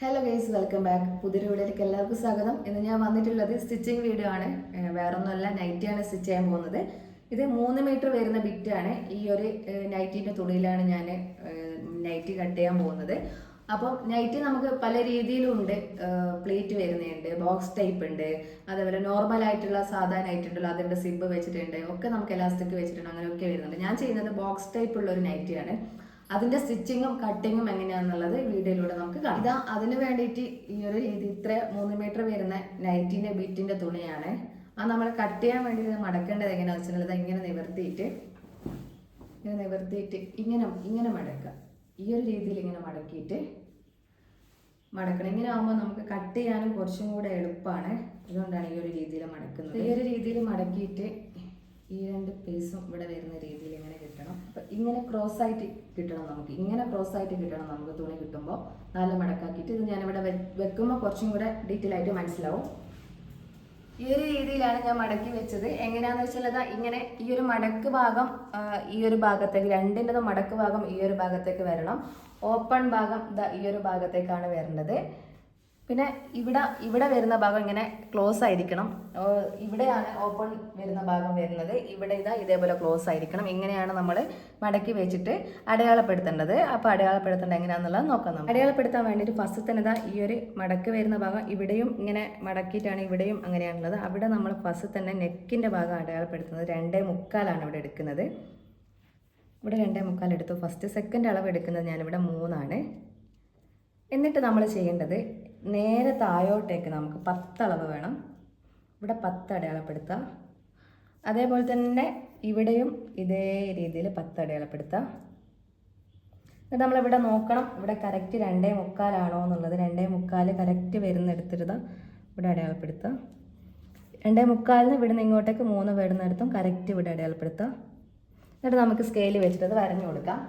Hello guys welcome back പുതിയൊരു വീഡിയോയിലേക്ക് എല്ലാവർക്കും സ്വാഗതം. ഇന്ന് ഞാൻ വന്നിട്ടുള്ളത് സ്റ്റിച്ചിങ് വീഡിയോ ആണ്. വേറൊന്നുമല്ല നൈറ്റിയാണ് സ്റ്റിച്ച് ചെയ്യാൻ പോകുന്നത്. ഇത് മൂന്ന് മീറ്റർ വരുന്ന ബിറ്റാണ് ഈ ഒരു നൈറ്റിന്റെ തുണിയിലാണ് ഞാൻ നൈറ്റി കട്ട് ചെയ്യാൻ പോകുന്നത്. അപ്പം നൈറ്റി നമുക്ക് പല രീതിയിലുണ്ട്. പ്ലേറ്റ് വരുന്നുണ്ട് ബോക്സ് ടൈപ്പ് ഉണ്ട്. അതേപോലെ നോർമൽ ആയിട്ടുള്ള സാധാ നൈറ്റ് ഉണ്ടല്ലോ അതിന്റെ സിബ് വെച്ചിട്ടുണ്ട്. ഒക്കെ നമുക്ക് എലാസ്റ്റിക് വെച്ചിട്ടുണ്ട്. അങ്ങനെയൊക്കെ വരുന്നുണ്ട്. ഞാൻ ചെയ്യുന്നത് ബോക്സ് ടൈപ്പ് ഉള്ള ഒരു നൈറ്റിയാണ് അതിന്റെ സ്റ്റിച്ചിങ്ങും കട്ടിങ്ങും എങ്ങനെയാണെന്നുള്ളത് വീഡിയോയിലൂടെ നമുക്ക് കാണാം. ഇതാ അതിന് വേണ്ടിയിട്ട് ഈ ഒരു രീതി ഇത്ര മൂന്ന് മീറ്റർ വരുന്ന നൈറ്റിന്റെ ബിറ്റിന്റെ തുണിയാണ്. ആ നമ്മൾ കട്ട് ചെയ്യാൻ വേണ്ടി മടക്കേണ്ടത് എങ്ങനെയാണെന്ന് ഇത് ഇങ്ങനെ നിവർത്തിയിട്ട് ഇങ്ങനെ നിവർത്തിയിട്ട് ഇങ്ങനെ ഇങ്ങനെ മടക്കുക. ഈ ഒരു രീതിയിൽ ഇങ്ങനെ മടക്കിയിട്ട് മടക്കണം. ഇങ്ങനെ ആകുമ്പോൾ നമുക്ക് കട്ട് ചെയ്യാനും കുറച്ചും കൂടെ എളുപ്പമാണ് അതുകൊണ്ടാണ് ഈ ഒരു രീതിയിൽ മടക്കുന്നത്. ഈ ഒരു രീതിയിൽ മടക്കിയിട്ട് ഈ രണ്ട് പീസും ഇവിടെ വരുന്ന രീതിയിൽ ഇങ്ങനെ കിട്ടണം. അപ്പം ഇങ്ങനെ ക്രോസ് ആയിട്ട് കിട്ടണം നമുക്ക്. ഇങ്ങനെ ക്രോസ് ആയിട്ട് കിട്ടണം നമുക്ക് തുണി കിട്ടുമ്പോൾ നല്ല മടക്കാക്കിയിട്ട് ഇത് ഞാനിവിടെ വെക്കുമ്പോൾ കുറച്ചും കൂടെ ഡീറ്റെയിൽ ആയിട്ട് മനസ്സിലാവും. ഈ ഒരു രീതിയിലാണ് ഞാൻ മടക്കി വെച്ചത്. എങ്ങനെയാന്ന് വെച്ചാൽ അതാ ഇങ്ങനെ ഈ ഒരു മടക്ക് ഭാഗം ഈ ഒരു ഭാഗത്തേക്ക് രണ്ടിന്റെതും മടക്ക് ഭാഗം ഈ ഒരു ഭാഗത്തേക്ക് വരണം. ഓപ്പൺ ഭാഗം ഈ ഒരു ഭാഗത്തേക്കാണ് വരേണ്ടത്. പിന്നെ ഇവിടെ ഇവിടെ വരുന്ന ഭാഗം ഇങ്ങനെ ക്ലോസ് ആയിരിക്കണം. ഇവിടെയാണ് ഓപ്പൺ വരുന്ന ഭാഗം വരുന്നത്. ഇവിടെ ഇതാ ഇതേപോലെ ക്ലോസ് ആയിരിക്കണം. ഇങ്ങനെയാണ് നമ്മൾ മടക്കി വെച്ചിട്ട് അടയാളപ്പെടുത്തേണ്ടത്. അപ്പോൾ അടയാളപ്പെടുത്തേണ്ടത് എങ്ങനെയാണെന്നുള്ളത് നോക്കാം അടയാളപ്പെടുത്താൻ വേണ്ടിയിട്ട് ഫസ്റ്റ് തന്നെ ഇതാ ഈ ഒരു മടക്ക് വരുന്ന ഭാഗം ഇവിടെയും ഇങ്ങനെ മടക്കിയിട്ടാണ് ഇവിടെയും അങ്ങനെയാണുള്ളത്. അവിടെ നമ്മൾ ഫസ്റ്റ് തന്നെ നെക്കിന്റെ ഭാഗം അടയാളപ്പെടുത്തുന്നത്. രണ്ടേ മുക്കാലാണ് ഇവിടെ എടുക്കുന്നത്. ഇവിടെ രണ്ടേ മുക്കാൽ എടുത്തു. ഫസ്റ്റ് സെക്കൻഡ് അളവ് എടുക്കുന്നത് ഞാനിവിടെ മൂന്നാണ്. എന്നിട്ട് നമ്മൾ ചെയ്യേണ്ടത് നേരെ താഴോട്ടേക്ക് നമുക്ക് പത്തളവ് വേണം. ഇവിടെ പത്ത് അടയാളപ്പെടുത്താം അതേപോലെ തന്നെ ഇവിടെയും ഇതേ രീതിയിൽ പത്ത് അടയാളപ്പെടുത്താം എന്നിട്ട് നമ്മളിവിടെ നോക്കണം. ഇവിടെ കറക്റ്റ് രണ്ടേ മുക്കാലാണോ എന്നുള്ളത്. രണ്ടേ മുക്കാൽ കറക്റ്റ് വരുന്നെടുത്തിരുത ഇവിടെ അടയാളപ്പെടുത്താം. രണ്ടേ മുക്കാലിന് ഇവിടുന്ന് ഇങ്ങോട്ടേക്ക് മൂന്ന് വരുന്നിടത്തും കറക്റ്റ് ഇവിടെ അടയാളപ്പെടുത്താം. എന്നിട്ട് നമുക്ക് സ്കെയിൽ വെച്ചിട്ട് അത് വരഞ്ഞു കൊടുക്കാം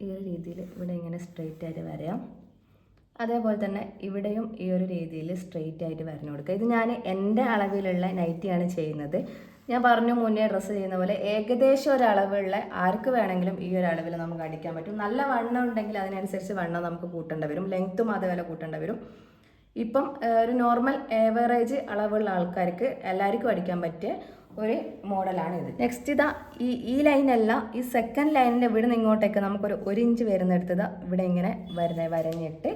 ഈ ഒരു രീതിയിൽ ഇവിടെ ഇങ്ങനെ സ്ട്രെയിറ്റ് ആയിട്ട് വരയാം അതേപോലെ തന്നെ ഇവിടെയും ഈ ഒരു രീതിയിൽ സ്ട്രെയിറ്റ് ആയിട്ട് വരഞ്ഞു കൊടുക്കുക. ഇത് ഞാൻ എന്റെ അളവിലുള്ള നൈറ്റിയാണ് ചെയ്യുന്നത്. ഞാൻ പറഞ്ഞു മുന്നേ ഡ്രസ്സ് ചെയ്യുന്ന പോലെ ഏകദേശം ഒരു അളവുള്ള ആർക്ക് വേണമെങ്കിലും ഈ ഒരു അളവിൽ നമുക്ക് അടിക്കാൻ പറ്റും. നല്ല വണ്ണം ഉണ്ടെങ്കിൽ അതിനനുസരിച്ച് വണ്ണം നമുക്ക് കൂട്ടേണ്ടി വരും. ലെങ്ത്തും അതേപോലെ കൂട്ടേണ്ടി വരും. ഇപ്പം ഒരു നോർമൽ ഏവറേജ് അളവുള്ള ആൾക്കാർക്ക് എല്ലാവർക്കും അടിക്കാൻ പറ്റിയ ഒരു മോഡലാണ് ഇത്. നെക്സ്റ്റ് ഇതാ ഈ ഈ ലൈനല്ല ഈ സെക്കൻഡ് ലൈനിന്റെ ഇവിടെ നിന്ന് ഇങ്ങോട്ടേക്ക് നമുക്കൊരു ഒരു ഇഞ്ച് വരുന്നെടുത്തത് ഇവിടെ ഇങ്ങനെ വരുന്ന വരഞ്ഞിട്ട്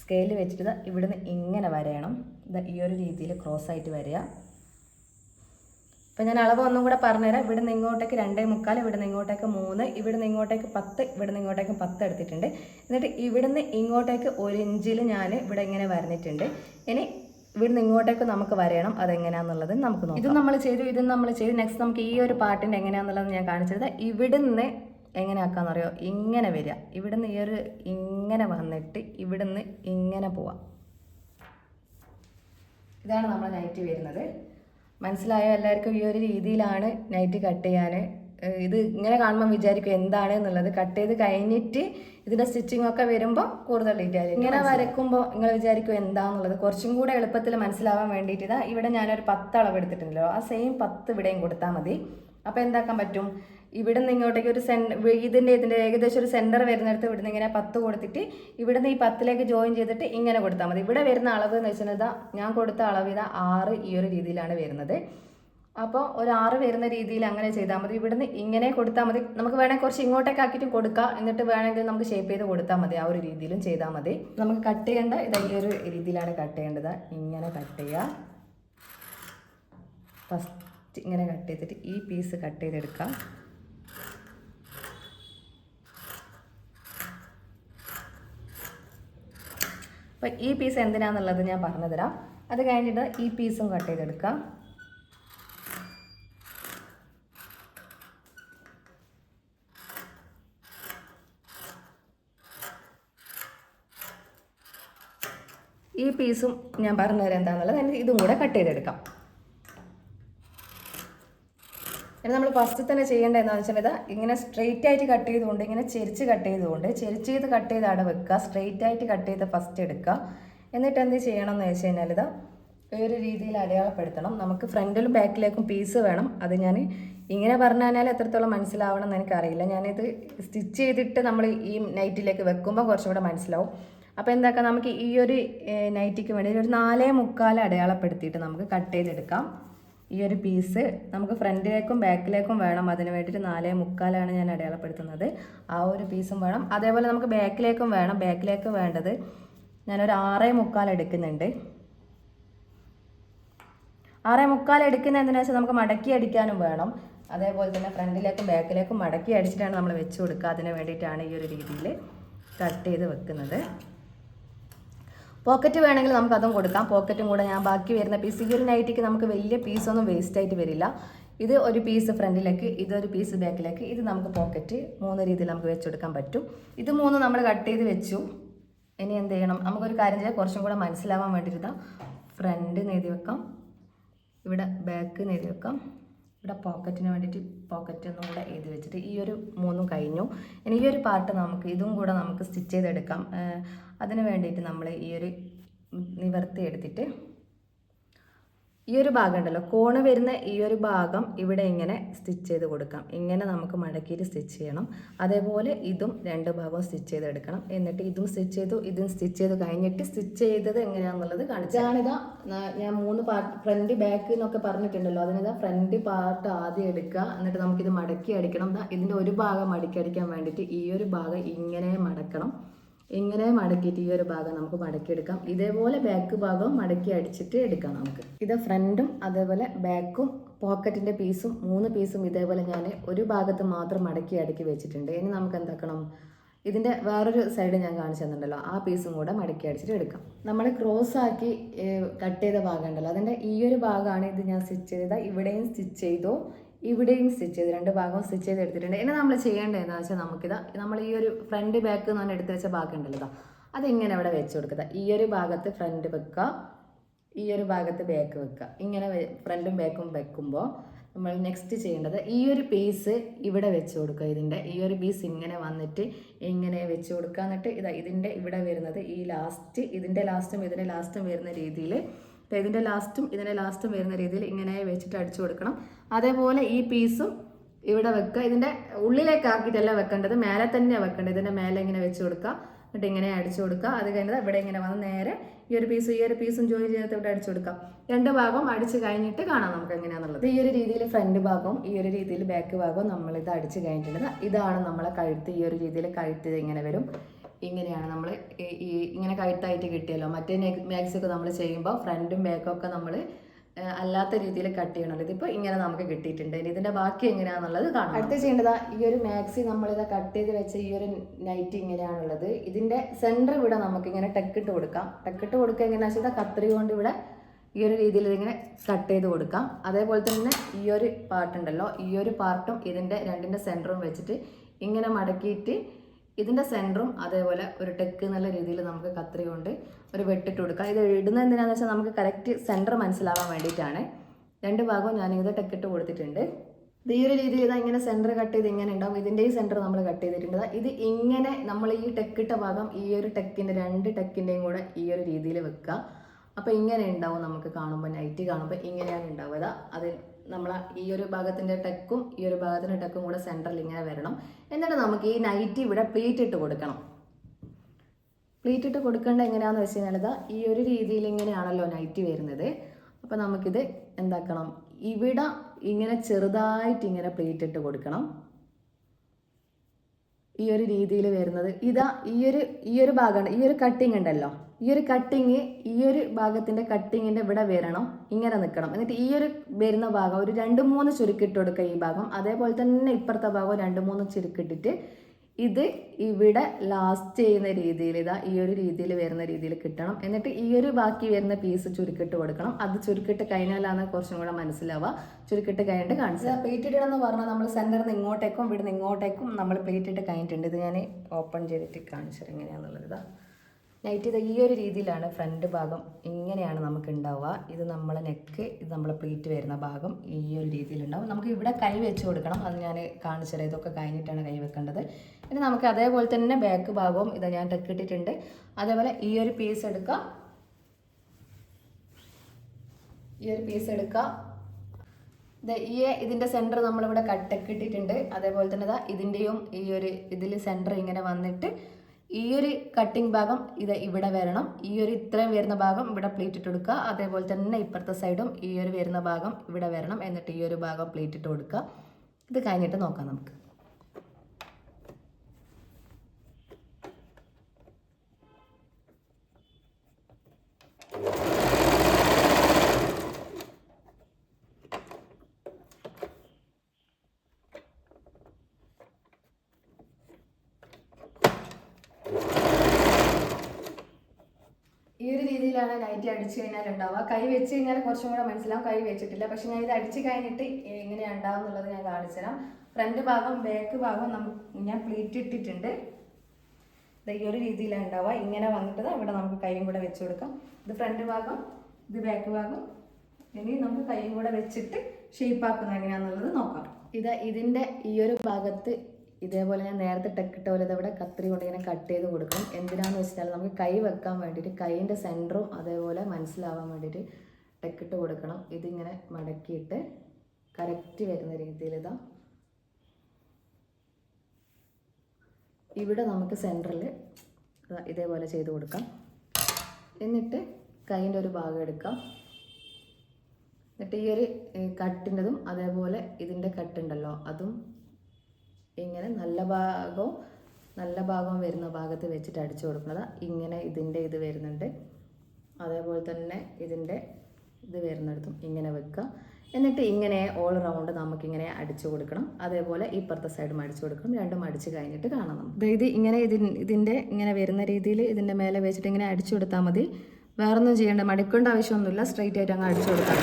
സ്കെയിൽ വെച്ചിട്ട് ഇവിടുന്ന് ഇങ്ങനെ വരയണം. ഇതാ ഈ ഒരു രീതിയിൽ ക്രോസ് ആയിട്ട് വരിക. അപ്പം ഞാൻ അളവ് ഒന്നും കൂടെ പറഞ്ഞുതരാം. ഇവിടെ നിന്ന് ഇങ്ങോട്ടേക്ക് രണ്ടേ മുക്കാൽ ഇവിടെ നിന്ന് ഇങ്ങോട്ടേക്ക് മൂന്ന് ഇവിടെ നിന്ന് ഇങ്ങോട്ടേക്ക് പത്ത് ഇവിടെ നിന്ന് ഇങ്ങോട്ടേക്ക് പത്ത് എടുത്തിട്ടുണ്ട്. എന്നിട്ട് ഇവിടുന്ന് ഇങ്ങോട്ടേക്ക് ഒരു ഇഞ്ചിൽ ഞാൻ ഇവിടെ ഇങ്ങനെ വരഞ്ഞിട്ടുണ്ട്. ഇനി ഇവിടുന്ന് ഇങ്ങോട്ടേക്ക് നമുക്ക് വരയണം. അതെങ്ങനെയാണെന്നുള്ളത് നമുക്ക് നോക്കാം. ഇത് നമ്മൾ ചെയ്തു ഇത് നമ്മൾ ചെയ്തു. നെക്സ്റ്റ് നമുക്ക് ഈ ഒരു പാട്ടിന്റെ എങ്ങനെയാണെന്നുള്ളത് ഞാൻ കാണിച്ചത്. ഇവിടുന്ന് എങ്ങനെയാക്കാന്നറിയോ? ഇങ്ങനെ വരിക. ഇവിടുന്ന് ഈ ഒരു ഇങ്ങനെ വന്നിട്ട് ഇവിടുന്ന് ഇങ്ങനെ പോവാം. ഇതാണ് നമ്മൾ നൈറ്റ് വരുന്നത്. മനസ്സിലായോ? എല്ലാവർക്കും ഈ ഒരു രീതിയിലാണ് നൈറ്റ് കട്ട് ചെയ്യാൻ ഇത് ഇങ്ങനെ കാണുമ്പോൾ വിചാരിക്കും എന്താണ് എന്നുള്ളത്. കട്ട് ചെയ്ത് കഴിഞ്ഞിട്ട് ഇതിന്റെ സ്റ്റിച്ചിങ് ഒക്കെ വരുമ്പോൾ കൂടുതൽ ഡീറ്റെയിൽ ഇങ്ങനെ വരക്കുമ്പോൾ നിങ്ങൾ വിചാരിക്കും എന്താണെന്നുള്ളത് കുറച്ചും കൂടെ എളുപ്പത്തിൽ മനസ്സിലാവാൻ വേണ്ടിയിട്ട് ഇതാ ഇവിടെ ഞാനൊരു പത്ത് അളവ് എടുത്തിട്ടുണ്ടല്ലോ. ആ സെയിം പത്ത് ഇവിടെയും കൊടുത്താൽ മതി. അപ്പോൾ എന്താക്കാൻ പറ്റും? ഇവിടെ നിന്ന് ഇങ്ങോട്ടേക്ക് ഒരു സെൻ ഇതിന്റെ ഇതിന്റെ ഏകദേശം ഒരു സെന്റർ വരുന്നിടത്ത് ഇവിടുന്ന് ഇങ്ങനെ പത്ത് കൊടുത്തിട്ട് ഇവിടുന്ന് ഈ പത്തിലേക്ക് ജോയിൻ ചെയ്തിട്ട് ഇങ്ങനെ കൊടുത്താൽ മതി. ഇവിടെ വരുന്ന അളവ് എന്ന് വെച്ചാൽ ഇതാ ഞാൻ കൊടുത്ത അളവ് ഇതാ ആറ് ഈ ഒരു രീതിയിലാണ് വരുന്നത്. അപ്പോൾ ഒരു ആറ് വരുന്ന രീതിയിൽ അങ്ങനെ ചെയ്താൽ മതി. ഇവിടുന്ന് ഇങ്ങനെ കൊടുത്താൽ മതി. നമുക്ക് വേണമെങ്കിൽ കുറച്ച് ഇങ്ങോട്ടേക്ക് ആക്കിയിട്ട് കൊടുക്കാം. എന്നിട്ട് വേണമെങ്കിൽ നമുക്ക് ഷേപ്പ് ചെയ്ത് കൊടുത്താൽ മതി. ആ ഒരു രീതിയിലും ചെയ്താൽ മതി. നമുക്ക് കട്ട് ചെയ്യേണ്ട ഇത് ഈ ഒരു രീതിയിലാണ് കട്ട് ചെയ്യേണ്ടത്. ഇങ്ങനെ കട്ട് ചെയ്യുക ഫസ്റ്റ് ഇങ്ങനെ കട്ട് ചെയ്തിട്ട് ഈ പീസ് കട്ട് ചെയ്തെടുക്കാം. അപ്പം ഈ പീസ് എന്തിനാന്നുള്ളത് ഞാൻ പറഞ്ഞുതരാം. അത് കഴിഞ്ഞിട്ട് ഈ പീസും കട്ട് ചെയ്തെടുക്കാം. ഈ പീസും ഞാൻ പറഞ്ഞു തരാം എന്താണെന്നുള്ളത് അതിന് ഇതും കൂടെ കട്ട് ചെയ്തെടുക്കാം. ഇനി നമ്മൾ ഫസ്റ്റ് തന്നെ ചെയ്യേണ്ടത് എന്താണെന്ന് വെച്ചാൽ ഇങ്ങനെ സ്ട്രെയിറ്റ് ആയിട്ട് കട്ട് ചെയ്തുകൊണ്ട് ഇങ്ങനെ ചെരിച്ച് കട്ട് ചെയ്തുകൊണ്ട് ചെരിച്ച് ചെയ്ത് കട്ട് ചെയ്ത് അവിടെ വെക്കുക സ്ട്രെയിറ്റ് ആയിട്ട് കട്ട് ചെയ്ത് ഫസ്റ്റ് എടുക്കുക. എന്നിട്ട് എന്ത് ചെയ്യണം എന്ന് വെച്ച് കഴിഞ്ഞാൽ ഇതാ ഒരു രീതിയിൽ അടയാളപ്പെടുത്തണം. നമുക്ക് ഫ്രണ്ടിലും ബാക്കിലേക്കും പീസ് വേണം. അത് ഞാൻ ഇങ്ങനെ പറഞ്ഞാൽ എത്രത്തോളം മനസ്സിലാവണം എന്ന് എനിക്കറിയില്ല. ഞാനിത് സ്റ്റിച്ച് ചെയ്തിട്ട് നമ്മൾ ഈ നൈറ്റിലേക്ക് വെക്കുമ്പോൾ കുറച്ചും കൂടെ മനസ്സിലാവും. അപ്പോൾ എന്താക്കാം? നമുക്ക് ഈ ഒരു നൈറ്റിക്ക് വേണ്ടി ഒരു നാലേ മുക്കാൽ അടയാളപ്പെടുത്തിയിട്ട് നമുക്ക് കട്ട് ചെയ്തെടുക്കാം. ഈ ഒരു പീസ് നമുക്ക് ഫ്രണ്ടിലേക്കും ബാക്കിലേക്കും വേണം. അതിന് വേണ്ടിയിട്ട് നാലേ മുക്കാലാണ് ഞാൻ അടയാളപ്പെടുത്തുന്നത്. ആ ഒരു പീസും വേണം. അതേപോലെ നമുക്ക് ബാക്കിലേക്കും വേണം. ബാക്കിലേക്ക് വേണ്ടത് ഞാനൊരു ആറേ മുക്കാൽ എടുക്കുന്നുണ്ട്. ആറേ മുക്കാൽ എടുക്കുന്ന എന്തിനാ വെച്ചാൽ നമുക്ക് മടക്കി അടിക്കാനും വേണം. അതേപോലെ തന്നെ ഫ്രണ്ടിലേക്കും ബാക്കിലേക്കും മടക്കി അടിച്ചിട്ടാണ് നമ്മൾ വെച്ച് കൊടുക്കുക. അതിന് വേണ്ടിയിട്ടാണ് ഈ ഒരു രീതിയിൽ കട്ട് ചെയ്ത് വെക്കുന്നത്. പോക്കറ്റ് വേണമെങ്കിൽ നമുക്ക് അതും കൊടുക്കാം. പോക്കറ്റും കൂടെ ഞാൻ ബാക്കി വരുന്ന പീസ് ഈ ഒരു നൈറ്റിക്ക് നമുക്ക് വലിയ പീസൊന്നും വേസ്റ്റ് ആയിട്ട് വരില്ല. ഇത് ഒരു പീസ് ഫ്രണ്ടിലേക്ക് ഇതൊരു പീസ് ബാക്കിലേക്ക് ഇത് നമുക്ക് പോക്കറ്റ് മൂന്ന് രീതിയിൽ നമുക്ക് വെച്ചെടുക്കാൻ പറ്റും. ഇത് മൂന്ന് നമ്മൾ കട്ട് ചെയ്ത് വെച്ചു. ഇനി എന്ത് ചെയ്യണം? നമുക്കൊരു കാര്യം ചെയ്യാം. കുറച്ചും കൂടെ മനസ്സിലാവാൻ വേണ്ടിയിട്ട് ഫ്രണ്ട് നേതി വെക്കാം. ഇവിടെ ബാക്ക് നേതി വെക്കാം. ഇവിടെ പോക്കറ്റിന് വേണ്ടിയിട്ട് പോക്കറ്റ് ഒന്നും കൂടെ എഴുതി വെച്ചിട്ട് ഈ ഒരു മൂന്നും കഴിഞ്ഞു. ഇനി ഈ ഒരു പാർട്ട് നമുക്ക് ഇതും കൂടെ നമുക്ക് സ്റ്റിച്ച് ചെയ്തെടുക്കാം. അതിന് വേണ്ടിയിട്ട് നമ്മൾ ഈ ഒരു നിവർത്തി എടുത്തിട്ട് ഈ ഒരു ഭാഗം ഉണ്ടല്ലോ കോണ് വരുന്ന ഈ ഒരു ഭാഗം ഇവിടെ ഇങ്ങനെ സ്റ്റിച്ച് ചെയ്ത് കൊടുക്കാം. ഇങ്ങനെ നമുക്ക് മടക്കിയിട്ട് സ്റ്റിച്ച് ചെയ്യണം. അതേപോലെ ഇതും രണ്ട് ഭാഗവും സ്റ്റിച്ച് ചെയ്തെടുക്കണം. എന്നിട്ട് ഇതും സ്റ്റിച്ച് ചെയ്തു ഇതും സ്റ്റിച്ച് ചെയ്ത് കഴിഞ്ഞിട്ട് സ്റ്റിച്ച് ചെയ്തത് എങ്ങനെയാണെന്നുള്ളത് കാണിച്ചു ഞാൻ മൂന്ന് പാർട്ട് ഫ്രണ്ട് ബാക്ക് എന്നൊക്കെ പറഞ്ഞിട്ടുണ്ടല്ലോ. അതിനിതാ ഫ്രണ്ട് പാർട്ട് ആദ്യം എടുക്കുക. എന്നിട്ട് നമുക്കിത് മടക്കി അടിക്കണം. ഇതിന്റെ ഒരു ഭാഗം മടക്കി അടിക്കാൻ വേണ്ടിയിട്ട് ഈ ഒരു ഭാഗം ഇങ്ങനെ മടക്കണം. ഇങ്ങനെ മടക്കിയിട്ട് ഈ ഒരു ഭാഗം നമുക്ക് മടക്കിയെടുക്കാം. ഇതേപോലെ ബാക്ക് ഭാഗവും മടക്കി അടിച്ചിട്ട് എടുക്കാം നമുക്ക്. ഇത് ഫ്രണ്ടും അതേപോലെ ബാക്കും പോക്കറ്റിന്റെ പീസും മൂന്ന് പീസും ഇതേപോലെ ഞാൻ ഒരു ഭാഗത്ത് മാത്രം മടക്കി അടക്കി വെച്ചിട്ടുണ്ട്. ഇനി നമുക്ക് എന്താക്കണം? ഇതിന്റെ വേറൊരു സൈഡ് ഞാൻ കാണിച്ചു തന്നിട്ടുണ്ടല്ലോ. ആ പീസും കൂടെ മടക്കി അടിച്ചിട്ട് എടുക്കാം. നമ്മൾ ക്രോസ് ആക്കി കട്ട് ചെയ്ത ഭാഗം ഉണ്ടല്ലോ. അതിന്റെ ഈ ഒരു ഭാഗമാണ് ഇത് ഞാൻ സ്റ്റിച്ച് ചെയ്ത ഇവിടെയും സ്റ്റിച്ച് ചെയ്തു. ഇവിടെയും സ്റ്റിച്ച് ചെയ്ത് രണ്ട് ഭാഗവും സ്റ്റിച്ച് ചെയ്ത് എടുത്തിട്ടുണ്ട്. ഇനി നമ്മൾ ചെയ്യേണ്ടത് എന്താണെന്ന് വെച്ചാൽ നമുക്കിത് നമ്മൾ ഈ ഒരു ഫ്രണ്ട് ബാക്ക് എന്ന് പറഞ്ഞാൽ എടുത്ത് വെച്ച ഭാഗം ഉണ്ടല്ലോ ഇതാ. അതിങ്ങനെ ഇവിടെ വെച്ച് കൊടുക്കുക? ഈ ഒരു ഭാഗത്ത് ഫ്രണ്ട് വെക്കുക ഈ ഒരു ഭാഗത്ത് ബാക്ക് വെക്കുക. ഇങ്ങനെ ഫ്രണ്ടും ബാക്കും വെക്കുമ്പോൾ നമ്മൾ നെക്സ്റ്റ് ചെയ്യേണ്ടത് ഈ ഒരു പീസ് ഇവിടെ വെച്ച് കൊടുക്കുക. ഇതിന്റെ ഈ ഒരു പീസ് ഇങ്ങനെ വന്നിട്ട് ഇങ്ങനെ വെച്ച് കൊടുക്കുക. എന്നിട്ട് ഇതാ ഇതിന്റെ ഇവിടെ വരുന്നത് ഈ ലാസ്റ്റ് ഇതിന്റെ ലാസ്റ്റും ഇതിന്റെ ലാസ്റ്റും വരുന്ന രീതിയിൽ ഇതിന്റെ ലാസ്റ്റും ഇതിന്റെ ലാസ്റ്റും വരുന്ന രീതിയിൽ ഇങ്ങനെ വെച്ചിട്ട് അടിച്ചു കൊടുക്കണം. അതേപോലെ ഈ പീസും ഇവിടെ വെക്കുക. ഇതിന്റെ ഉള്ളിലേക്ക് ആക്കിയിട്ടല്ല വെക്കേണ്ടത്. മേലെ തന്നെയാണ് വെക്കേണ്ടത്. ഇതിന്റെ മേലെ ഇങ്ങനെ വെച്ച് കൊടുക്കുക. എന്നിട്ട് ഇങ്ങനെ അടിച്ചു കൊടുക്കുക. അത് കഴിഞ്ഞത് ഇവിടെ ഇങ്ങനെ വന്ന് നേരെ ഈ ഒരു പീസും ഈ ഒരു പീസും ജോയിൻ ചെയ്തിട്ട് ഇവിടെ അടിച്ചു കൊടുക്കാം രണ്ട് ഭാഗം അടിച്ചു കഴിഞ്ഞിട്ട് കാണാം നമുക്ക് എങ്ങനെയാണെന്നുള്ളത് ഈ ഒരു രീതിയിൽ ഫ്രണ്ട് ഭാഗവും ഈ ഒരു രീതിയിൽ ബാക്ക് ഭാഗവും നമ്മൾ ഇത് അടിച്ച് കഴിഞ്ഞിട്ടുണ്ട്. ഇതാണ് നമ്മളെ കഴുത്ത്. ഈ ഒരു രീതിയിൽ കഴുത്ത് ഇങ്ങനെ വരും. ഇങ്ങനെയാണ് നമ്മൾ ഈ ഇങ്ങനെ കഴുത്തായിട്ട് കിട്ടിയല്ലോ. മറ്റേ മാക്സ് ഒക്കെ നമ്മൾ ചെയ്യുമ്പോൾ ഫ്രണ്ടും ബാക്കും ഒക്കെ നമ്മൾ അല്ലാത്ത രീതിയിൽ കട്ട് ചെയ്യണമല്ലോ. ഇതിപ്പോൾ ഇങ്ങനെ നമുക്ക് കിട്ടിയിട്ടുണ്ട്. ഇനി ബാക്കി എങ്ങനെയാണെന്നുള്ളത് കാണാം അടുത്ത ചെയ്യേണ്ടതാ ഈ ഒരു മാക്സി നമ്മളിത് കട്ട് ചെയ്ത് വെച്ച ഈ ഒരു നൈറ്റ് ഇങ്ങനെയാണുള്ളത്. ഇതിന്റെ സെന്റർ ഇവിടെ നമുക്ക് ഇങ്ങനെ ടെക്കിട്ട് കൊടുക്കാം. ടെക്കിട്ട് കൊടുക്കുക എങ്ങനെയാണെന്ന് വെച്ചാൽ കത്രി കൊണ്ട് ഇവിടെ ഈ ഒരു രീതിയിൽ ഇതിങ്ങനെ കട്ട് ചെയ്ത് കൊടുക്കാം. അതേപോലെ തന്നെ ഈ ഒരു പാർട്ടുണ്ടല്ലോ ഈ ഒരു പാർട്ടും ഇതിന്റെ രണ്ടിന്റെ സെന്ററും വെച്ചിട്ട് ഇങ്ങനെ മടക്കിയിട്ട് ഇതിന്റെ സെന്ററും അതേപോലെ ഒരു ടെക്ക് എന്നുള്ള രീതിയിൽ നമുക്ക് കത്രി കൊണ്ട് ഒരു വെട്ടിട്ട് കൊടുക്കാം. ഇത് ഇടുന്നത് എന്തിനാന്ന് വെച്ചാൽ നമുക്ക് കറക്റ്റ് സെന്റർ മനസ്സിലാവാൻ വേണ്ടിയിട്ടാണ്. രണ്ട് ഭാഗവും ഞാൻ ഇത് ടെക്കിട്ട് കൊടുത്തിട്ടുണ്ട്. ഇത് ഈ ഒരു രീതിയിൽ ഇതാ ഇങ്ങനെ സെന്റർ കട്ട് ചെയ്ത് ഇങ്ങനെ ഉണ്ടാവും. ഇതിന്റെ ഈ സെന്റർ നമ്മൾ കട്ട് ചെയ്തിട്ടുണ്ട്. ഇത് ഇങ്ങനെ നമ്മൾ ഈ ടെക്കിട്ട ഭാഗം ഈ ഒരു ടെക്കിന്റെ രണ്ട് ടെക്കിന്റെയും കൂടെ ഈ ഒരു രീതിയിൽ വെക്കുക. അപ്പോൾ ഇങ്ങനെ ഉണ്ടാവും നമുക്ക് കാണുമ്പോൾ നൈറ്റ് കാണുമ്പോൾ ഇങ്ങനെയാണ് ഉണ്ടാവുക. ദാ അത് നമ്മൾ ഈ ഒരു ഭാഗത്തിന്റെ ടെക്കും ഈ ഒരു ഭാഗത്തിന്റെ ടെക്കും കൂടെ സെന്ററിൽ ഇങ്ങനെ വരണം. എന്നിട്ട് നമുക്ക് ഈ നൈറ്റ് ഇവിടെ പ്ലീറ്റ് ഇട്ട് കൊടുക്കണം. പ്ലീറ്റ് ഇട്ട് കൊടുക്കേണ്ട എങ്ങനെയാണെന്ന് വെച്ച് കഴിഞ്ഞാൽ ഈ ഒരു രീതിയിൽ ഇങ്ങനെയാണല്ലോ നൈറ്റ് വരുന്നത്. അപ്പോൾ നമുക്കിത് എന്താക്കണം? ഇവിടെ ഇങ്ങനെ ചെറുതായിട്ട് ഇങ്ങനെ പ്ലീറ്റ് ഇട്ട് കൊടുക്കണം. ഈ ഒരു രീതിയിൽ വരുന്നത്. ഇതാ ഈ ഒരു ഈ ഒരു ഭാഗമാണ് ഈ ഒരു കട്ടിങ് ഉണ്ടല്ലോ. ഈ ഒരു കട്ടിങ് ഈ ഒരു ഭാഗത്തിന്റെ കട്ടിങ്ങിന്റെ ഇവിടെ വരണം ഇങ്ങനെ നിൽക്കണം എന്നിട്ട് ഈ ഒരു വരുന്ന ഭാഗം ഒരു രണ്ട് മൂന്ന് ചുരുക്കിട്ട് കൊടുക്കുക ഈ ഭാഗം. അതേപോലെ തന്നെ ഇപ്പുറത്തെ ഭാഗം രണ്ട് മൂന്ന് ചുരുക്കിട്ടിട്ട് ഇത് ഇവിടെ ലാസ്റ്റ് ചെയ്യുന്ന രീതിയിൽ ഇതാ ഈ ഒരു രീതിയിൽ വരുന്ന രീതിയിൽ കിട്ടണം. എന്നിട്ട് ഈ ഒരു ബാക്കി വരുന്ന പീസ് ചുരുക്കിട്ട് കൊടുക്കണം. അത് ചുരുക്കിട്ട് കഴിഞ്ഞാലാണ് കുറച്ചും കൂടെ മനസ്സിലാവുക. ചുരുക്കിട്ട് കഴിഞ്ഞിട്ട് കാണിച്ചത് പ്ലേറ്റ് എന്ന് പറഞ്ഞാൽ നമ്മൾ സെന്ററിൽ നിന്ന് ഇങ്ങോട്ടേക്കും ഇവിടുന്ന് ഇങ്ങോട്ടേക്കും നമ്മൾ പ്ലേറ്റ് ഇട്ട് കഴിഞ്ഞിട്ടുണ്ട്. ഇത് ഞാൻ ഓപ്പൺ ചെയ്തിട്ട് കാണിച്ചത് എങ്ങനെയാണെന്നുള്ളത് ഇതാ. നൈറ്റ് ഇത് ഈ ഒരു രീതിയിലാണ് ഫ്രണ്ട് ഭാഗം ഇങ്ങനെയാണ് നമുക്ക് ഉണ്ടാവുക ഇത് നമ്മളെ നെക്ക് ഇത് നമ്മളെ പ്ലീറ്റ് വരുന്ന ഭാഗം ഈ ഒരു രീതിയിലുണ്ടാവും. നമുക്ക് ഇവിടെ കൈ വെച്ച് കൊടുക്കണം. അത് ഞാൻ കാണിച്ചത് ഇതൊക്കെ കഴിഞ്ഞിട്ടാണ് കൈ വെക്കേണ്ടത്. ഇനി നമുക്ക് അതേപോലെ തന്നെ ബാക്ക് ഭാഗവും ഇത് ഞാൻ തെക്കിട്ടിട്ടുണ്ട് അതേപോലെ ഈ ഒരു പീസ് എടുക്കാം. ഈ ഒരു പീസ് എടുക്കാം. ഈ ഇതിന്റെ സെന്റർ നമ്മളിവിടെ കട്ടക്കിട്ടിട്ടുണ്ട് അതേപോലെ തന്നെ ദാ ഇതിന്റെയും ഈ ഒരു ഇതിൽ സെന്റർ ഇങ്ങനെ വന്നിട്ട് ഈ ഒരു കട്ടിംഗ് ഭാഗം ഇത് ഇവിടെ വരണം. ഈ ഒരു ഇത്രയും വരുന്ന ഭാഗം ഇവിടെ പ്ലേറ്റ് ഇട്ട് കൊടുക്കുക. അതേപോലെ തന്നെ ഇപ്പുറത്തെ സൈഡും ഈ ഒരു വരുന്ന ഭാഗം ഇവിടെ വരണം. എന്നിട്ട് ഈ ഒരു ഭാഗം പ്ലേറ്റ് ഇട്ട് കൊടുക്കുക. ഇത് കഴിഞ്ഞിട്ട് നോക്കാം നമുക്ക്. ഈ ഒരു രീതിയിലാണ് നൈറ്റി അടിച്ചു കഴിഞ്ഞാൽ ഉണ്ടാവുക കൈ വെച്ച് കഴിഞ്ഞാൽ കുറച്ചും കൂടെ മനസ്സിലാവും. കൈ വെച്ചിട്ടില്ല. പക്ഷെ ഞാൻ ഇത് അടിച്ചു കഴിഞ്ഞിട്ട് എങ്ങനെയാണ് ഉണ്ടാവും എന്നുള്ളത് ഞാൻ കാണിച്ചു തരാം. ഫ്രണ്ട് ഭാഗം ബാക്ക് ഭാഗം നമുക്ക് ഞാൻ പ്ലീറ്റ് ഇട്ടിട്ടുണ്ട്. ഈ ഒരു രീതിയിലാണ് ഉണ്ടാവുക. ഇങ്ങനെ വന്നിട്ട് ഇവിടെ നമുക്ക് കൈയും കൂടെ വെച്ച് കൊടുക്കാം. ഇത് ഫ്രണ്ട് ഭാഗം ഇത് ബാക്ക് ഭാഗം. ഇനി നമുക്ക് കൈയും കൂടെ വെച്ചിട്ട് ഷേപ്പ് ആക്കുന്നത് എങ്ങനെയാണെന്നുള്ളത് നോക്കാം. ഇത് ഇതിന്റെ ഈ ഒരു ഭാഗത്ത് ഇതേപോലെ ഞാൻ നേരത്തെ ടെക്കിട്ട പോലെ ഇതവിടെ കത്രി കൊണ്ട് ഇങ്ങനെ കട്ട് ചെയ്ത് കൊടുക്കും എന്തിനാണെന്ന് വെച്ചാൽ നമുക്ക് കൈ വെക്കാൻ വേണ്ടിയിട്ട് കൈയിന്റെ സെന്ററും അതേപോലെ മനസ്സിലാവാൻ വേണ്ടിയിട്ട് ടെക്കിട്ട് കൊടുക്കണം. ഇതിങ്ങനെ മടക്കിയിട്ട് കറക്റ്റ് വരുന്ന രീതിയിൽ ഇതാ. ഇവിടെ നമുക്ക് സെന്ററിൽ ഇതേപോലെ ചെയ്ത് കൊടുക്കാം. എന്നിട്ട് കൈന്റെ ഒരു ഭാഗം എടുക്കാം. എന്നിട്ട് ഈ ഒരു കട്ടിന്റെതും അതേപോലെ ഇതിന്റെ കട്ടുണ്ടല്ലോ അതും ഇങ്ങനെ നല്ല ഭാഗവും നല്ല ഭാഗം വരുന്ന ഭാഗത്ത് വെച്ചിട്ട് അടിച്ചു കൊടുക്കുന്നത്. ഇങ്ങനെ ഇതിന്റെ ഇത് വരുന്നുണ്ട്. അതേപോലെ തന്നെ ഇതിന്റെ ഇത് വരുന്നിടത്തും ഇങ്ങനെ വെക്കുക. എന്നിട്ട് ഇങ്ങനെ ഓൾ റൗണ്ട് നമുക്കിങ്ങനെ അടിച്ചു കൊടുക്കണം. അതേപോലെ ഇപ്പുറത്തെ സൈഡും അടിച്ചു കൊടുക്കണം. രണ്ടും അടിച്ച് കഴിഞ്ഞിട്ട് കാണാം നമുക്ക്. ഇത് ഇങ്ങനെ ഇതിൻ ഇതിന്റെ ഇങ്ങനെ വരുന്ന രീതിയിൽ ഇതിന്റെ മേലെ വെച്ചിട്ട് ഇങ്ങനെ അടിച്ചു കൊടുത്താൽ മതി. വേറൊന്നും ചെയ്യേണ്ട. മടിക്കേണ്ട ആവശ്യമൊന്നുമില്ല. സ്ട്രെയിറ്റ് ആയിട്ട് അങ്ങ് അടിച്ചു കൊടുക്കാം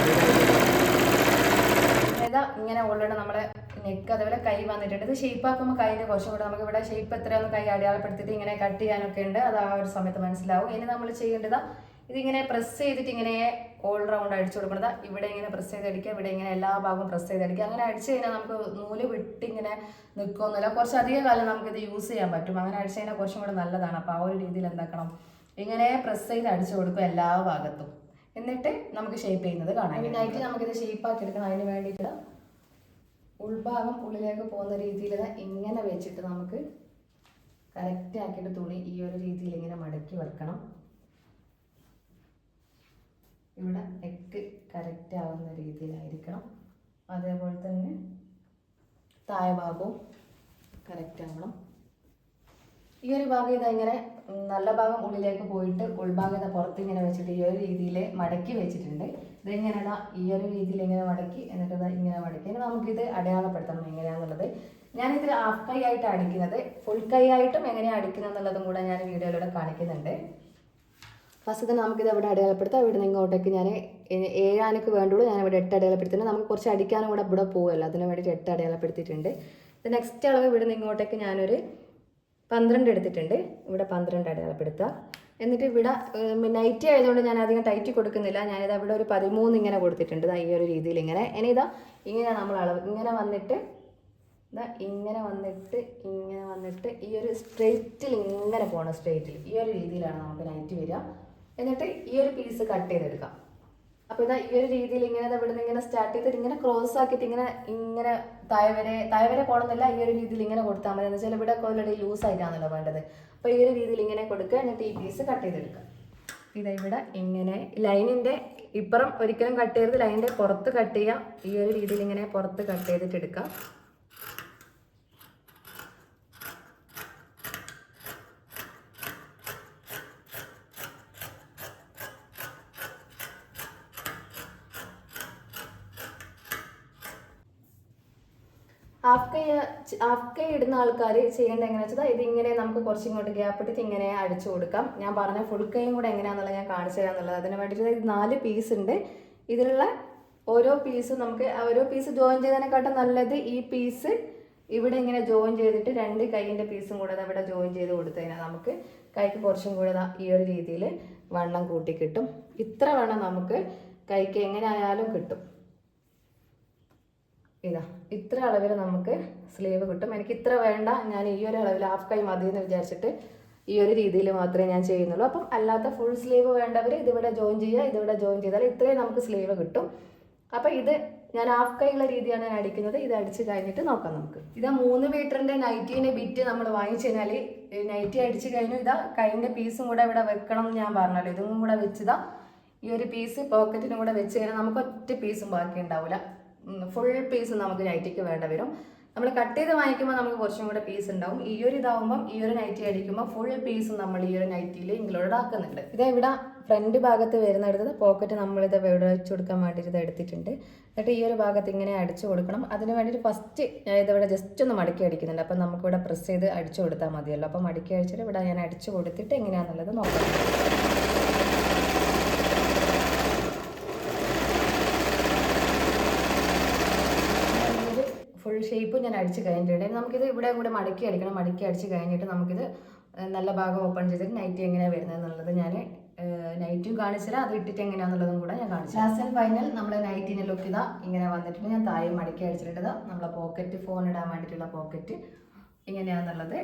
ഇങ്ങനെ ഓൾറെഡി നമ്മുടെ നെക്ക് അതേപോലെ കൈ വന്നിട്ടുണ്ട്. ഇത് ഷേപ്പ് ആക്കുമ്പോൾ കൈന്റെ കുറച്ചും കൂടെ നമുക്ക് ഇവിടെ ഷേപ്പ് എത്രയൊന്ന് കൈ അടയാളപ്പെടുത്തിയിട്ട് ഇങ്ങനെ കട്ട് ചെയ്യാനൊക്കെ ഉണ്ട്. അത് ആ ഒരു സമയത്ത് മനസ്സിലാവും. ഇനി നമ്മൾ ചെയ്യേണ്ടത് ഇതിങ്ങനെ പ്രസ് ചെയ്തിട്ട് ഇങ്ങനെ ഓൾ റൗണ്ട് അടിച്ചു കൊടുക്കുന്നത് ഇവിടെ ഇങ്ങനെ പ്രസ് ചെയ്തടിക്കുക ഇവിടെ ഇങ്ങനെ എല്ലാ ഭാഗവും പ്രസ് ചെയ്തടിക്കുക അങ്ങനെ അടിച്ചു കഴിഞ്ഞാൽ നമുക്ക് നൂൽ വിട്ട് ഇങ്ങനെ നിൽക്കുമെന്നില്ല കുറച്ച് അധികം കാലം നമുക്കിത് യൂസ് ചെയ്യാൻ പറ്റും. അങ്ങനെ അടിച്ചു കഴിഞ്ഞാൽ കുറച്ചും കൂടെ നല്ലതാണ്. അപ്പോൾ ആ ഒരു രീതിയിൽ എന്താക്കണം? ഇങ്ങനെ പ്രസ് ചെയ്ത് അടിച്ചു കൊടുക്കും എല്ലാ ഭാഗത്തും. എന്നിട്ട് നമുക്ക് ഷേപ്പ് ചെയ്യുന്നത് കാണാം. നൈറ്റ് നമുക്കിത് ഷേപ്പ് ആക്കി എടുക്കണം. അതിന് വേണ്ടിയിട്ട് ഉൾഭാഗം ഉള്ളിലേക്ക് പോകുന്ന രീതിയിൽ ഇങ്ങനെ വെച്ചിട്ട് നമുക്ക് കറക്റ്റ് ആക്കിയിട്ട് തുണി ഈ ഒരു രീതിയിൽ ഇങ്ങനെ മടക്കി വെക്കണം. ഇവിടെ നെക്ക് കറക്റ്റ് ആവുന്ന രീതിയിലായിരിക്കണം. അതേപോലെ തന്നെ താഴെ ഭാഗവും കറക്റ്റ് ആവണം. ഈ ഒരു ഭാഗം ഇതാ ഇങ്ങനെ ഉം, നല്ല ഭാഗം ഉള്ളിലേക്ക് പോയിട്ട് ഉൾഭാഗം ഇതാ പുറത്ത് ഇങ്ങനെ വെച്ചിട്ട് ഈ ഒരു രീതിയിൽ മടക്കി വെച്ചിട്ടുണ്ട്. ഇതിങ്ങനെ ഇതാ ഈ ഒരു രീതിയിൽ ഇങ്ങനെ മടക്കി എന്നിട്ട് ഇങ്ങനെ മടക്കി. ഇനി നമുക്കിത് അടയാളപ്പെടുത്തണം എങ്ങനെയാണെന്നുള്ളത് ഞാനിതിൽ ഹാഫ് കൈ ആയിട്ട് അടിക്കുന്നത് ഫുൾ കൈ ആയിട്ടും എങ്ങനെയാണ് അടിക്കുന്നത് എന്നുള്ളതും കൂടെ ഞാൻ വീഡിയോയിലൂടെ കാണിക്കുന്നുണ്ട്. ഫസ്റ്റ് തന്നെ നമുക്കിത് ഇവിടെ അടയാളപ്പെടുത്താം? ഇവിടെ നിന്ന് ഇങ്ങോട്ടേക്ക് ഞാൻ ഏഴാനക്ക് വേണ്ടുള്ളൂ. ഞാൻ ഇവിടെ എട്ട് അടയാളപ്പെടുത്തുന്നത് നമുക്ക് കുറച്ച് അടിക്കാനും കൂടെ ഇവിടെ പോകുമല്ലോ അതിന് വേണ്ടിയിട്ട് എട്ട് അടയാളപ്പെടുത്തിയിട്ടുണ്ട്. നെക്സ്റ്റ് അളവ് ഇവിടെ നിന്ന് ഇങ്ങോട്ടേക്ക് ഞാനൊരു പന്ത്രണ്ട് എടുത്തിട്ടുണ്ട്. ഇവിടെ പന്ത്രണ്ട് അടയാളപ്പെടുത്തുക. എന്നിട്ട് ഇവിടെ നൈറ്റി ആയതുകൊണ്ട് ഞാൻ അധികം ടൈറ്റ് കൊടുക്കുന്നില്ല. ഞാനിത് ഇവിടെ ഒരു പതിമൂന്ന് ഇങ്ങനെ കൊടുത്തിട്ടുണ്ട്. ഈ ഒരു രീതിയിൽ ഇങ്ങനെ. ഇനി ഇതാ ഇങ്ങനെ നമ്മൾ അളവ് ഇങ്ങനെ വന്നിട്ട് ഇതാ ഇങ്ങനെ വന്നിട്ട് ഇങ്ങനെ വന്നിട്ട് ഈ ഒരു സ്ട്രെയിറ്റിൽ ഇങ്ങനെ പോകണം സ്ട്രെയിറ്റിൽ ഈ ഒരു രീതിയിലാണ് നമുക്ക് നൈറ്റ് വരിക. എന്നിട്ട് ഈ ഒരു പീസ് കട്ട് ചെയ്തെടുക്കാം. അപ്പോൾ ഇതാ ഈ ഒരു രീതിയിൽ ഇങ്ങനെ ദാ ഇവിടുന്ന് ഇങ്ങനെ സ്റ്റാർട്ട് ചെയ്തിട്ട് ഇങ്ങനെ ക്രോസ് ആക്കിയിട്ട് ഇങ്ങനെ ഇങ്ങനെ താഴെ വരെ താഴെ വരെ ഈ ഒരു രീതിയിൽ ഇങ്ങനെ കൊടുത്താൽ മതി. എന്ന് വെച്ചാൽ ഇവിടെ ഓൾറെഡി ലൂസ് ആയിട്ടാണല്ലോ വേണ്ടത്. അപ്പോൾ ഈ ഒരു രീതിയിൽ ഇങ്ങനെ കൊടുക്കുക എന്നിട്ട് ഈ പീസ് കട്ട് ചെയ്തെടുക്കുക. ഇതാ ഇവിടെ ഇങ്ങനെ ലൈനിന്റെ ഇപ്പുറം ഒരിക്കലും കട്ട് ചെയ്യരുത്. ലൈനിന്റെ പുറത്ത് കട്ട് ചെയ്യുക. ഈ ഒരു രീതിയിൽ ഇങ്ങനെ പുറത്ത് കട്ട് ചെയ്തിട്ട് എടുക്കുക. ഹാഫ് കൈ ഹാഫ് കൈ ഇടുന്ന ആൾക്കാർ ചെയ്യേണ്ടത് എങ്ങനെ വെച്ചാൽ ഇതിങ്ങനെ നമുക്ക് കുറച്ച് ഇങ്ങോട്ട് ഗ്യാപ്പ് ഇട്ടിട്ട് ഇങ്ങനെ അടിച്ചു കൊടുക്കാം. ഞാൻ പറഞ്ഞ ഫുൾ കൈയും കൂടെ എങ്ങനെയാണെന്നുള്ളത് ഞാൻ കാണിച്ചു തരാന്നുള്ളത്. അതിന് വേണ്ടിയിട്ട് നാല് പീസ് ഉണ്ട്. ഇതിലുള്ള ഓരോ പീസും നമുക്ക് ഓരോ പീസ് ജോയിൻ ചെയ്തതിനെക്കാട്ടും നല്ലത് ഈ പീസ് ഇവിടെ ഇങ്ങനെ ജോയിൻ ചെയ്തിട്ട് രണ്ട് കൈയിന്റെ പീസും കൂടെ അവിടെ ജോയിൻ ചെയ്ത് കൊടുത്തു കഴിഞ്ഞാൽ നമുക്ക് കൈക്ക് കുറച്ചും കൂടെ ഈ ഒരു രീതിയിൽ വണ്ണം കൂട്ടി കിട്ടും. ഇത്ര വണ്ണം നമുക്ക് കൈക്ക് എങ്ങനെ ആയാലും കിട്ടും. ഇതാ ഇത്ര അളവിൽ നമുക്ക് സ്ലീവ് കിട്ടും. എനിക്ക് ഇത്ര വേണ്ട. ഞാൻ ഈ ഒരു അളവിൽ ഹാഫ് കൈ മതി എന്ന് വിചാരിച്ചിട്ട് ഈ ഒരു രീതിയിൽ മാത്രമേ ഞാൻ ചെയ്യുന്നുള്ളൂ. അപ്പം അല്ലാത്ത ഫുൾ സ്ലീവ് വേണ്ടവർ ഇതിവിടെ ജോയിൻ ചെയ്യുക ഇതിവിടെ ജോയിൻ ചെയ്താൽ ഇത്രയും നമുക്ക് സ്ലീവ് കിട്ടും. അപ്പം ഇത് ഞാൻ ഹാഫ് കൈയുള്ള രീതിയാണ് ഞാൻ അടിക്കുന്നത്. ഇത് അടിച്ച് കഴിഞ്ഞിട്ട് നോക്കാം നമുക്ക്. ഇതാ മൂന്ന് മീറ്ററിന്റെ നൈറ്റീന്റെ ബിറ്റ് നമ്മൾ വാങ്ങിച്ചു കഴിഞ്ഞാൽ നൈറ്റി അടിച്ച് കഴിഞ്ഞു. ഇതാ കൈന്റെ പീസും കൂടെ ഇവിടെ വെക്കണം എന്ന് ഞാൻ പറഞ്ഞല്ലോ. ഇതും കൂടെ വെച്ചതാ ഈ ഒരു പീസ് പോക്കറ്റിനും കൂടെ വെച്ച് കഴിഞ്ഞാൽ നമുക്ക് ഒറ്റ പീസും ബാക്കി ഉണ്ടാവില്ല ഫുൾ പീസ് നമുക്ക് നൈറ്റിക്ക് വേണ്ട വരും. നമ്മൾ കട്ട് ചെയ്ത് വാങ്ങിക്കുമ്പോൾ നമുക്ക് കുറച്ചും കൂടെ പീസ് ഉണ്ടാവും. ഈ ഒരു ഇതാവുമ്പം ഈ ഒരു നൈറ്റി അടിക്കുമ്പോൾ ഫുൾ പീസ് നമ്മൾ ഈ ഒരു നൈറ്റിയിൽ ഇൻക്ലൂഡ് ആക്കുന്നുണ്ട്. ഇതാ ഇവിടെ ഫ്രണ്ട് ഭാഗത്ത് വരുന്നിടത്ത് പോക്കറ്റ് നമ്മളിത് ഇവിടെ വെച്ച് കൊടുക്കാൻ വേണ്ടിയിട്ട് ഇത് എടുത്തിട്ടുണ്ട്. എന്നിട്ട് ഈ ഒരു ഭാഗത്ത് ഇങ്ങനെ അടിച്ചു കൊടുക്കണം. അതിന് വേണ്ടിയിട്ട് ഫസ്റ്റ് ഞാൻ ഇതിവിടെ ജസ്റ്റ് ഒന്ന് മടക്കി അടിക്കുന്നുണ്ട്. അപ്പം നമുക്കിവിടെ പ്രസ് ചെയ്ത് അടിച്ചു കൊടുത്താൽ മതിയല്ലോ. അപ്പം മടക്കി അടിച്ചിട്ട് ഇവിടെ ഞാൻ അടിച്ചു കൊടുത്തിട്ട് എങ്ങനെയാണെന്നുള്ളത് നോക്കാം. ഷേപ്പ് ഞാൻ അടിച്ച് കഴിഞ്ഞിട്ടുണ്ട്. നമുക്കിത് ഇവിടെ കൂടെ മടക്കി അടിക്കണം. മടക്കി അടിച്ച് കഴിഞ്ഞിട്ട് നമുക്കിത് നല്ല ഭാഗം ഓപ്പൺ ചെയ്തിട്ട് നൈറ്റ് എങ്ങനെയാണ് വരുന്നത് എന്നുള്ളത് ഞാൻ നൈറ്റും കാണിച്ചില്ല അത് ഇട്ടിട്ട് എങ്ങനെയാണെന്നുള്ളതും കൂടെ ഞാൻ കാണിച്ചു ലാസ്റ്റ് ആൻഡ് ഫൈനൽ നമ്മൾ നൈറ്റിന്റെ ലുക്ക് ഇതാ. ഇങ്ങനെ വന്നിട്ടുണ്ട്. ഞാൻ താഴെ മടക്കി അടിച്ചിട്ടുണ്ട് നമ്മളെ പോക്കറ്റ് ഫോൺ ഇടാൻ വേണ്ടിയിട്ടുള്ള പോക്കറ്റ് ഇങ്ങനെയാണെന്നുള്ളത്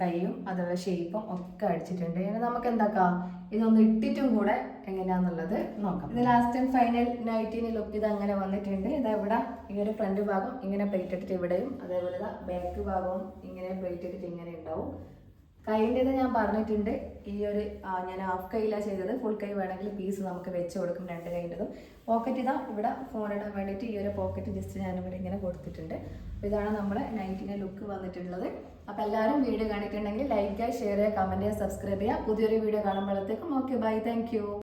കൈയും അതുപോലെ ഷേപ്പും ഒക്കെ അടിച്ചിട്ടുണ്ട്. ഇങ്ങനെ നമുക്ക് എന്താക്കാം? ഇതൊന്ന് ഇട്ടിട്ടും കൂടെ എങ്ങനെയാണെന്നുള്ളത് നോക്കാം. ഇത് ലാസ്റ്റ് ആൻഡ് ഫൈനൽ നൈറ്റിന് ലുക്ക് ഇത് അങ്ങനെ വന്നിട്ടുണ്ട്. ഇതാ ഇവിടെ ഈ ഒരു ഫ്രണ്ട് ഭാഗം ഇങ്ങനെ പ്ലേറ്റ് ഇട്ടിട്ട് ഇവിടെയും അതേപോലെ ബാക്ക് ഭാഗവും ഇങ്ങനെ പ്ലേറ്റ് ഇട്ടിട്ട് ഇങ്ങനെ ഉണ്ടാവും. കൈന്റെത് ഞാൻ പറഞ്ഞിട്ടുണ്ട്. ഈ ഒരു ഞാൻ ഹാഫ് കൈയിലാണ് ചെയ്തത്. ഫുൾ കൈ വേണമെങ്കിൽ പീസ് നമുക്ക് വെച്ച് കൊടുക്കും രണ്ട് കൈന്റെതും. പോക്കറ്റ് ഇതാ ഇവിടെ ഫോൺ ഇടാൻ വേണ്ടിയിട്ട് ഈ ഒരു പോക്കറ്റ് ജസ്റ്റ് ഞാൻ ഇവിടെ ഇങ്ങനെ കൊടുത്തിട്ടുണ്ട്. അപ്പോൾ ഇതാണ് നമ്മുടെ നൈറ്റിന്റെ ലുക്ക് വന്നിട്ടുള്ളത്. അപ്പോൾ എല്ലാവരും വീഡിയോ കണ്ടിട്ടുണ്ടെങ്കിൽ ലൈക്ക് ചെയ്യുക ഷെയർ ചെയ്യുക കമന്റ് ചെയ്യുക. സബ്സ്ക്രൈബ് ചെയ്യുക പുതിയൊരു വീഡിയോ കാണുമ്പോഴത്തേക്കും ഓക്കെ ബൈ താങ്ക്